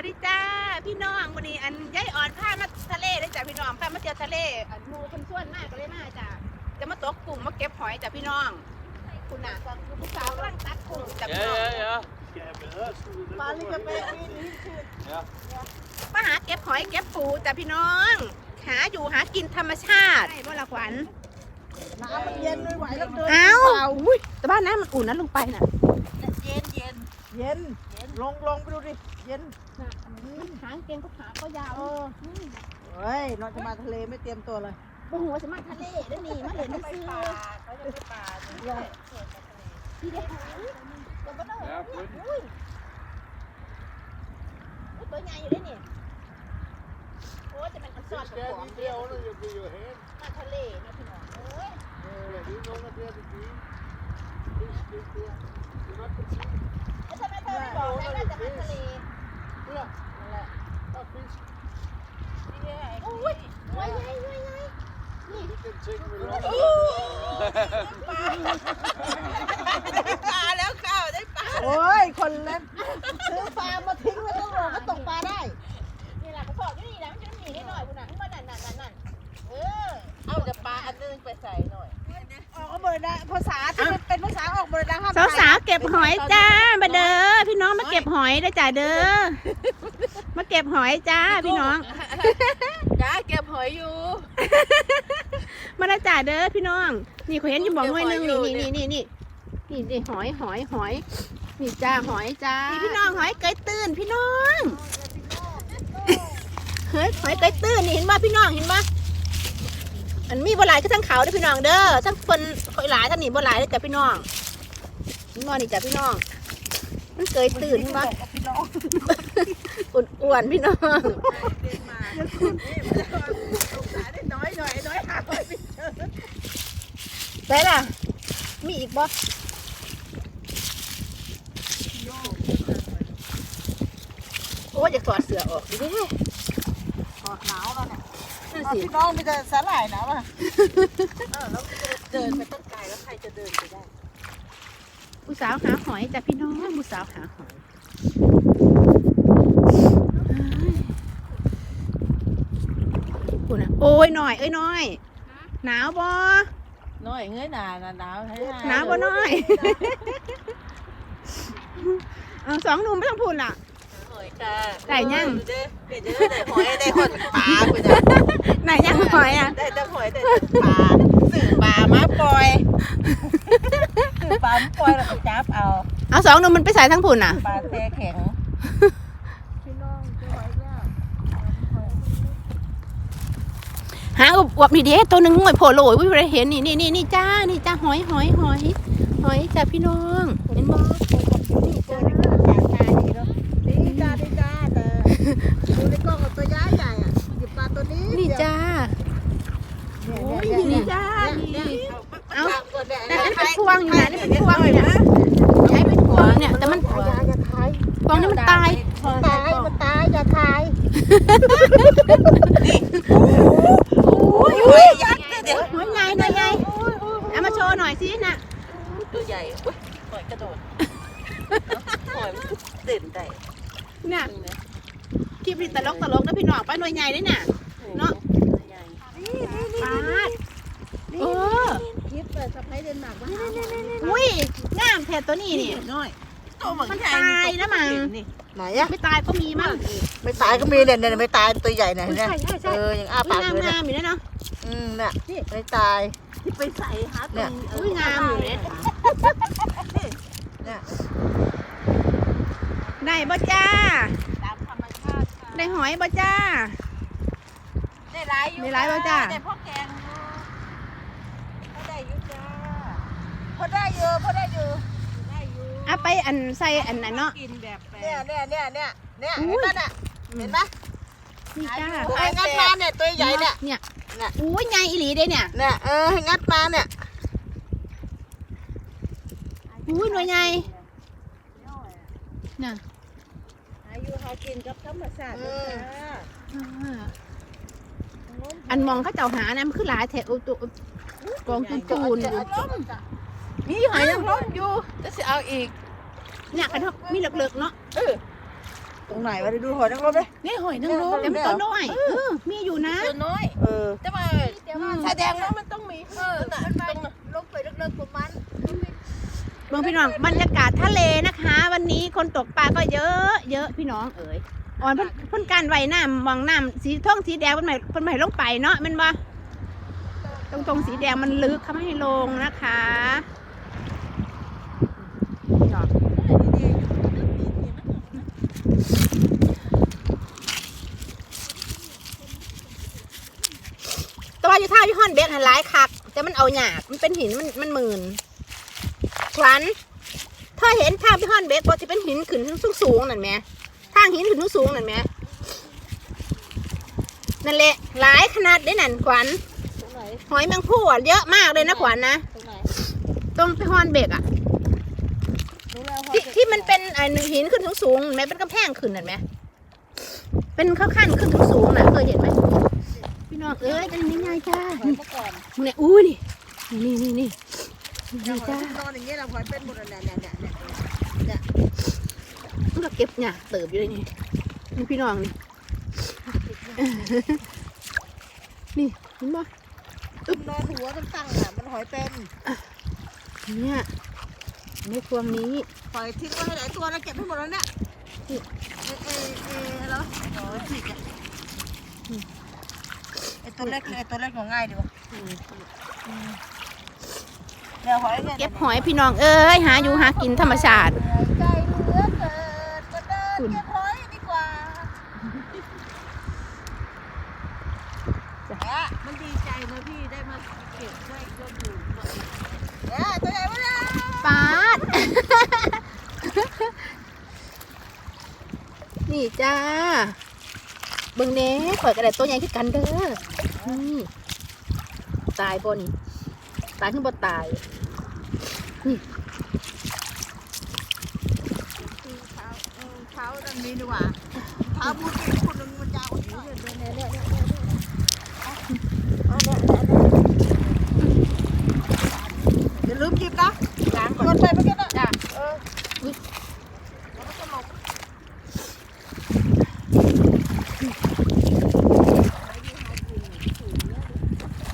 วัสดีจ้าพี่น้องวันนี้อันยายอ่อนพามาทะเลเลยจ้ะพี่น้องพามาเที่ยวทะเลอันหมูคนส่วนมากก็เลยมาจ้ะจะมาตกกุ้งมาเก็บหอยจ้ะพี่น้อง คุณน่ะผู้สาวกำลังตัดกุ้งจ้ะพี่ Ja, น้อง ja, ja. Maar ik heb echt niet ja. มาหาเก็บหอยเก็บปูจ้ะพี่น้อง หาอยู่หากินธรรมชาติใช่บ่ละขวัญน้ำมันเย็นไม่ไหวแล้วเดินเอ้าอุ้ยแต่บ้านน้ำมันอุ่นนะลงไปน่ะเย็นเย็น เย็น ลงลงไปดูดิ เย็นน่ะมันหางเกงก็ขาก็ยาวเออเฮ้ยนอนจะมาทะเลไม่เตรียมตัวเลยบ่หัวาสมาทะเลเด้อนี่มาเห็นซื้อเขาจะไปป่าเลยที่ได้หอยตัวบ่ได้ Ja, goed. อุ้ยอุ้ยตัวใหญ่อยู่ด้วยนี่โอ้ยจะเป็นอันซอดกับของเดียวมาทะเลนะพี่น้องเอ้ยแล้วทำไมเธอไม่บอกนะว่าจะมาทะเลอุ้ยตัวใหญ่ตัวใหญ่ ปลาแล้วข้าวได้ปลาโอ้ย คนเล่นซื้อปลามาทิ้งไว้ต้องรอก็ตกปลาได้ นี่แหละเขาบอกอยู่นี่นะมันจะมีนิดหน่อยคุณน่ะมันนั่นนั่นนั่นนั่นเออ เอาจะปลาอันนึงไปใส่หน่อย ออกเบอร์ได้ภาษาที่มันเป็นภาษาออกเบอร์ได้ห้ามสาวสาวๆเก็บหอยจ้ามาเด้อพี่น้องมาเก็บหอยได้อจ้าเด้อมาเก็บหอยจ้าพี่น้อง จ้าเก็บหอยอยู่ มาได้อจ้าเด้อพี่น้อง นี่เขาเห็นอยู่บอกหน่วยหนึงนี่นี่นี่นี่นี่นี่หอยหอยหอยนี่จ้าหอยจ้านี่พี่น้องหอยเกยตื้นพี่น้องเฮ้ยหอยเกยตื้นนี่เห็นป่ะพี่น้องเห็นป่ะอันมีบัวลายก็ทั้งเขาเด้อพี่น้องเด้อทั้งคนคนหลายทั้งนี่บัวลายเด้อจ้าพี่น้องนี่มอนี่จ้าพี่น้อง มันเกยตื่นเห็นป่ะพี่น้องอ้วนๆพี่น้อง ได้น้อยหน่อยน้อยหาหอยไปเจอ ได้ล่ะ มีอีกบ่โอ้ยจะถอดเสื้อออกดิเด้หนาวแล้วเนี่ยนั่นเอาสิพี่น้องมีแต่สาหร่ายนะว่ะเออแล้วเดินไปต้นไกลแล้วใครจะเดินไปได้ผู้สาวหาหอยจ้ะพี่น้องผู้สาวหาหอยคุณอะโอ้ยหน่อย เอ้ยหน่อย หนาวบ่ น้อยเงยหนาหนาวให้หนาวบ่หน่อย เอาสองหนุ่มไม่ต้องพูดล่ะ หอยจ้าได้ยัง เด้เดี๋ยวจะได้หอยได้หอยปลาไปจ้ะไหนยังหอยอะได้แต่หอยได้แต่ปลาสื่อปลามาปล่อยสื่อปลามาปล่อยเราไปจับเอาเอาสองหนุ่มมันไปใส่ทั้งพุ่นอะ ปลาแช่แข็งพี่น้องจะหอยเนี่ย หาอวบๆนี่เด้ตัวหนึ่งหอยโผล่โหลยวิวเห็นนี่นี่นี่นี่จ้านี่จ้าหอยหอยหอยหอยจ้าพี่น้องเห็นบ่ นี่จ้าอยากตายดีเนาะดีจ้าดีจ้าแต่ดูในกล้องกับตัวย้ายใหญ่อะหยิบปลาตัวนี้ นี่จ้า โอ้ โอ้ย ย นี่จ้า นี่ นี่ เอา นั่นเป็นพวงอยู่นะนี่เป็นพวงอยู่นะใช้เป็นพวงเนี่ยแต่มัน อย่าอย่าขาย พวงนี่มันตาย ตายมันตายอย่าขาย โอ้ยหอยยักษ์เดี๋ยวหอยไงหน่อยไงเอามาโชว์หน่อยสิน่ะ ตัวใหญ่อุ๊ย หอยกระโดดหอยเด่นได้เนี่ยคลิปนี้ตลกตลกนะพี่น้องป้าหน่วยใหญ่ด้วยน่ะ เนาะปาดเออคลิปเปิดสไปเดนมาร์กมาหาหอยอุ้ยงามแท้ตัวนี้นี่น้อยตัวเหมือนมันไก่ตายนะมังไหนอะไม่ตายก็มีมั้งไม่ตายก็มีเนี่ยเนี่ยไม่ตายตัวใหญ่เนี่ยอุ้ยเนี่ยใช่ใช่ใช่เออยังอ้าอุ้ปายกงามเลยงาเนี่ยมอยู่นะเนาะอืมเนี่ยไม่ตายไปใส่ฮะเนี่ยอุ้ยงามอยู่เนี่ย เนี่ยได้บ่จ้า ตามธรรมชาติค่ะได้หอยบ่จ้า ได้หลายอยู่ได้หลายบ่จ้ะได้พ่อแกงอยู่พอได้อยู่จ้าพอได้อยู่พอได้อยู่ได้อยู่เอาไปอันใส่อันนั้นเนาะกินแบบเนี่ยเนี่ยเนี่ยเนี่ยเนี่ยอุ้เห็ยนปะน่ะเห็นปะนี่จ้า ไอ้งัดมาเนี่ยตัวใหญ่เนี่ยเนี่ยเนี่ย อุ้ยใหญ่อีหลีเด้เนี่ยเนี่ยเออให้งัดมาเนี่ย อุ้ยหน่วยใหญ่น่ะอายุหากินกับธรรมชาติอ่าอันมองเขาเจ้าหานะมันคือหลายแถวตัวกองจูนจูนอยู่นี่หอยนางรมอยู่จะสิเอาอีกเนี่ยกระทบมีเหลือกๆเนาะตรงไหนวะดูหอยนางรมดินี่หอยนางรมเนี่ยแต่มันตัวน้อยเออมีอยู่นะตัวน้อยเออแต่ว่าแต่ว่าแสดงว่ามันต้องมีเออน่ะตรงน่ะลงไปเลิกๆประมาณ เบิ่งพี่น้องบรรยากาศทะเลนะคะ วันนี้คนตกปลาก็เยอะเยอะพี่น้องเอ๋ยอ่อนเพ่นเพ่นการไว้น้ำมองน้ำสีท่องสีแดงเพ่นใหม่เพ่นใหม่ลงไปเนาะมันว่าตรงตรงสีแดงมันลึกเขาไม่ให้ลงนะคะพี่น้องตัวาอยู่ท่าพี่ฮอนเบกหันหลายคัก แต่มันเอาหยาบมันเป็นหินมันมันหมื่น ขวัญถ้าเห็นท่าพี่ฮอนเบกก็จะเป็นหินขึ้นสูงสูงๆนั่นไหมทางหินขึ้นสูงๆนั่นไหมนั่นแหละหลายขนาดได้นั่นขวัญตรงไหนหอยแมงผู้อะเยอะมากเลยนะขวัญนะตรงไหนตรงพี่ฮอนเบกอะรู้แล้วที่ที่มันเป็นไอ้หนึ่งหินขึ้นสูงสูงๆเห็นไหมเป็นกำแพงขึ้นนั่นไหมเป็นข้าวขั้นขึ้นสูงสูงๆน่ะเคยเห็นไหมพี่น้องเอ้ยเป็นยังไงจ้าหอยเมื่อก่อนเนี่ยอู้นี่นี่นี่นี่หนี่อยจ้านอนอ ยายเราหอยเป็นหมดเลยเนี่ยเนี่ยเนี่ยมันก็เก็บเนี่ยเติบอยู่เลยนี่นี่พี่น้องนี่นี่เห็นบ่นอนหัวมันตั้งอะมันหอยเป็นเนี่ยในพวงนี้หอยทิ้งไว้หลายตัวแล้วเก็บให้หมดแล้วเนี่ยเอเอเอแล้วโอ้ยสิไอตัวเล็กไอตัวเล็กของง่ายดีวะเดียว เนี่ยเก็บหอยพี่น้องเอ้ยหาอยู่หากินธรรมชาติใจเหลือเกินก็เดินเก็บหอยดีกว่าอะมันดีใจนะพี่ได้มาเก็บได้ก็อยู่เอ้ยตัวใหญ่ปะเนี่ยปาดนี่จ้าเบิ่งเน้ข่อยกระไดตัวใหญ่คือกันเด้อนี่ตายบ่นี่ตายขึ้นบ่ตาย เท้าเออเท้าตรงนี้ดีกว่าเท้าบูติคนหนึ่งมันยาวกว่านี้เนี่ยเนี่ยเนี่ยเนี่ยเอาเนี่ยเนี่ยอย่าลืมหยิบนะล้างก่อนนไปเมื่อกี้นะจ้าเออแล้วมันก็หลบ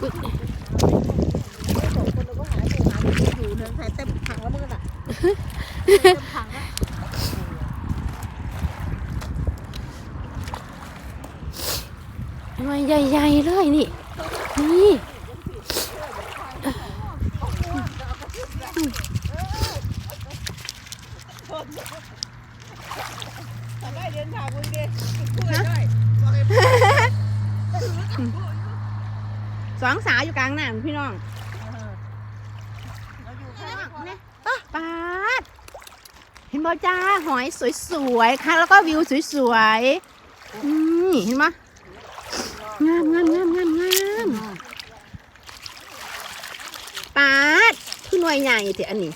อุ๊ย สองคนเราก็หาตัวหาตัวอยู่เนินไทยเต็มถังแล้วมึงน่ะเต็มถังแล้ว หน่วยใหญ่ๆเลยนี่ นี่ ทำได้เดินทางมึงดิพูดได้บอกให้พูดสองสาวอยู่กลางน้ำพี่น้องเราอยู่ข้างล่างเนี่ยปาดเห็นบ่จ้าหอยสวยๆค่ะแล้วก็วิวสวยๆอืมเห็นบ่งามงามงามงามงามปาดคือหน่วยใหญ่เถอะอันนี้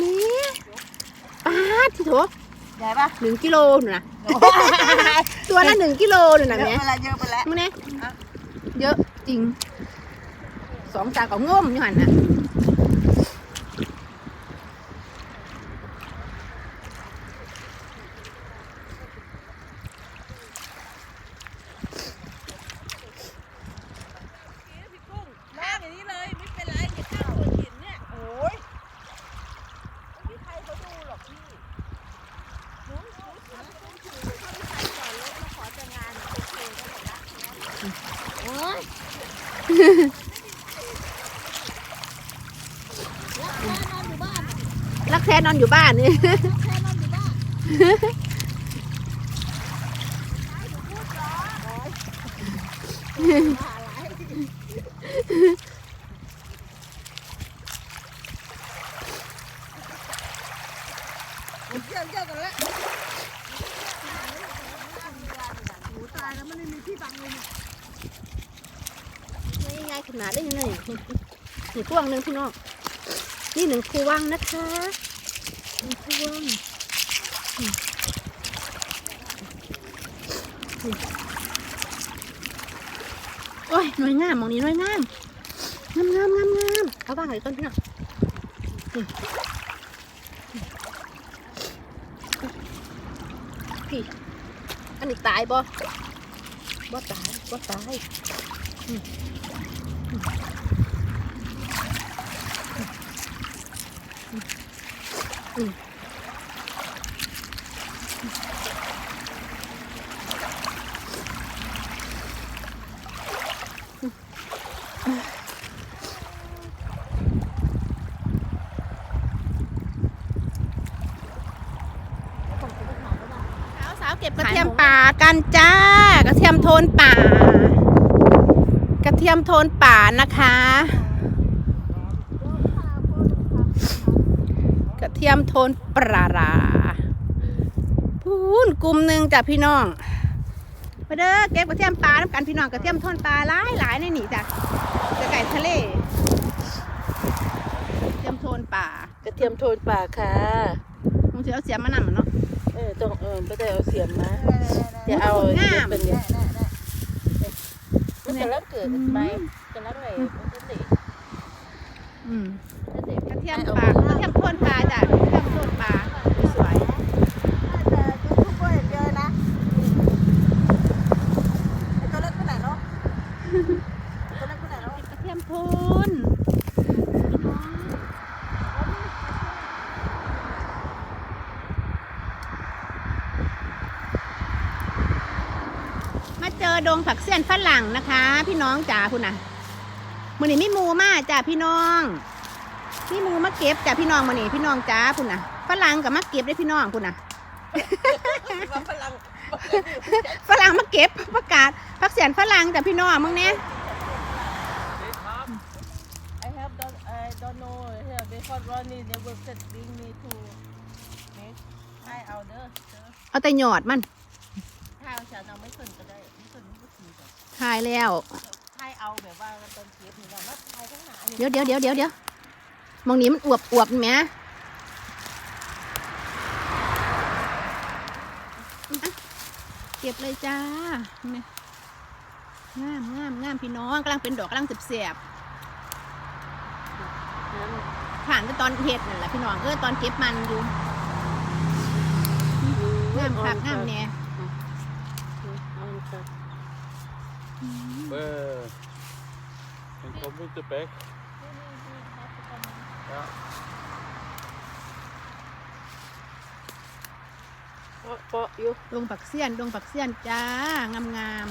นี่ ดที่โถใหญ่ปะหนึ่งกิโลหนูนะตัวละหนึ่งกิโลหนูเยนะอะเนี่ยไปแล้วเยอะไปแล้วมึงเนี่ยเยอะจริงสองจากก็ง่มอยู่หันน่ะ พี่กุ้งล้างอย่างนี้เลยไม่เป็นไรเก็บข้าวหัวหินเนี่ย โอ้ย ไม่มีใครเขาดูหรอกพี่หนูหนูทำกุ้งถือเขาไปใส่ก่อนรถมาขอแต่งงานโอเคก็หมดละ โอ้ยรักแท้นอนอยู่บ้าน รักแท้นอนอยู่บ้านนี่ รักแท้นอนอยู่บ้านผมเที่ยวเที่ยวกันแล้วหนูตายแล้วมันไม่มีที่บังเนอนอยู่บ้านนี่ขนาดได้ยังไงหนึ่งพวงหนึ่งพี่น้องนี่หนึ่งคูว่างนะคะ หนึ่วงโอ้ยน่วยงามมองนี้น่วยงามงามงามงามงามเอาบ้างเลยต้นพี่น้องพี่อันนี้ตายบ่บ่ตายบ่ตายอืมอืมอืม สาวสาวๆ เก็บกระเทียมป่ากันจ้า กระเทียมโทนป่า กระเทียมโทนป่านะคะ กระเทียมโทนปลาราพูนกลุ่มหนึ่งจ้ะพี่น้องมาเด้อเก็บกระเทียมป่าน้ำกันพี่น้องกระเทียมโทนป่าหลายหลายในนี่จ้ะจะไก่ทะเลกระเทียมโทนป่ากระเทียมโทนป่าค่ะมึงจะเอาเสียมมานำมันเนาะเออต้องเออไม่ได้เอาเสียมมาจะเอางามเป็นเนี่ยมันจะรับเกิดไหมจะรับอะไรมันจะติดอืมจะติดกระเทียมปลากระเทียมโทนปลาจ้ะกระเทียมโทนปลาสวย แต่ยูทูบเบอร์อย่างเดียวนะไอ้ตัวเล็กไปไหนเนาะตัวเล็กไปไหนเนาะ ๆกระเทียมโทนมาเจอ ดงผักเสี้ยนฝรั่งนะคะ พี่น้องจ๋าคุณน่ะมือนี้มีหมูมาจ้ะพี่น้องมีหมูมาเก็บจ้ะพี่น้องมือนี้พี่น้องจ๋าคุณน่ะฝรั่งกับมาเก็บได้พี่น้องคุณน่ะฝรั่งฝรั่งมาเก็บประกาศผักเสียนฝรั่งจ้ะพี่น้องมึงเนี่ย I have don't I don't know here before running they will set bring me to make ให้เอาเด้อเด้อเอาแต่หยอดมันถ้าเอาฉันเอาไม่ขึ้นก็ได้ไม่ขึ้นไม่ขึ้น ก็ทายแล้วให้เอาแบบว่าตอนเก็บนี่เราแล้วไทยทั้งหนานี่เดี๋ยวเดี๋ยวเดี๋ยวเดี๋ยวเดี๋ยวมองนี้มันอวบอวบๆแหมอะเก็บเลยจ้าเนี่ยงามงามงามพี่น้องกำลังเป็นดอกกำลังเสียบๆผ่านก็ตอนเห็ดนั่นแหละพี่น้องเออตอนเก็บมันอยู่งามคักงามแน่ Uh, en kom ik de bek. Ja. เปาะเปาะอยู่ดงปักเสี้ยนดงปักเสี้ยนจ้างามงาม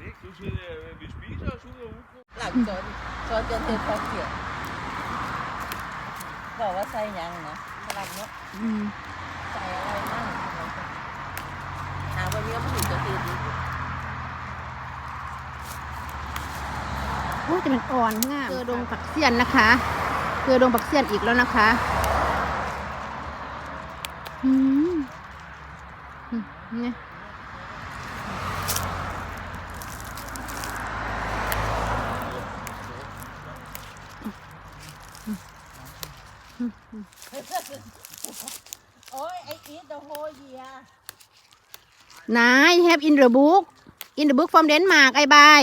Niks, nu zit, uh, vi spiser os ud af ukrudt. หลังจนจนจนเทพอเกี่ยวบอกว่าใส่หยังนะฝรั่งเนาะ ๆอืม ใส่อะไรมั่งหาวันนี้ก็ไม่ถึงจะตีดี โอ้ยจะเป็นอ่อนงามเจอดงปักเสี้ยนนะคะเจอดงปักเสี้ยนอีกแล้วนะคะอืมอืมเนี่ยโอ้ยไออีท the whole year นาย have in the book in the book from Denmark ไอ้บาย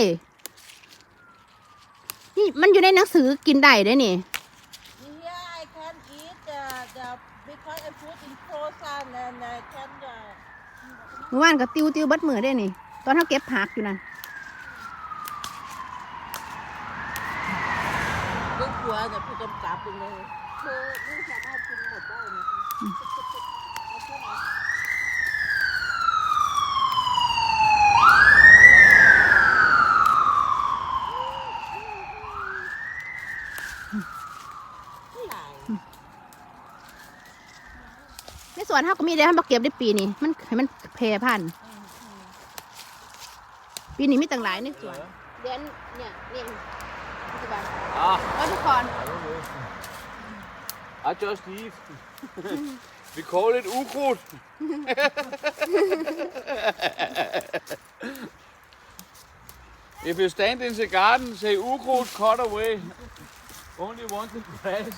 นี่มันอยู่ในหนังสือกินได้เด้นี่ here I can eat the the because I put in frozen and I can uh, เมื่อวานก็ติวติวเบัดมือได้นี่ ตอนเขาเก็บผักอยู่นั่นก็กลัวแต่ผู้กำกับเป็นเลยเธอไม่สามารถกินหมดได้นะไม่หลาย ในสวนเขาก็มีได้ทำบักเก็บได้ปีนี้มันให้มันแพร่พันธุ์ปีนี้มีต่างหลายในสวนเดือนเนี่ยนี่ปัจจุบัน Ah, ก็ทุกคน I don't know. I just eat. we call it ukrudt. if you stand in the garden, say ukrudt, cut away. Only want the grass.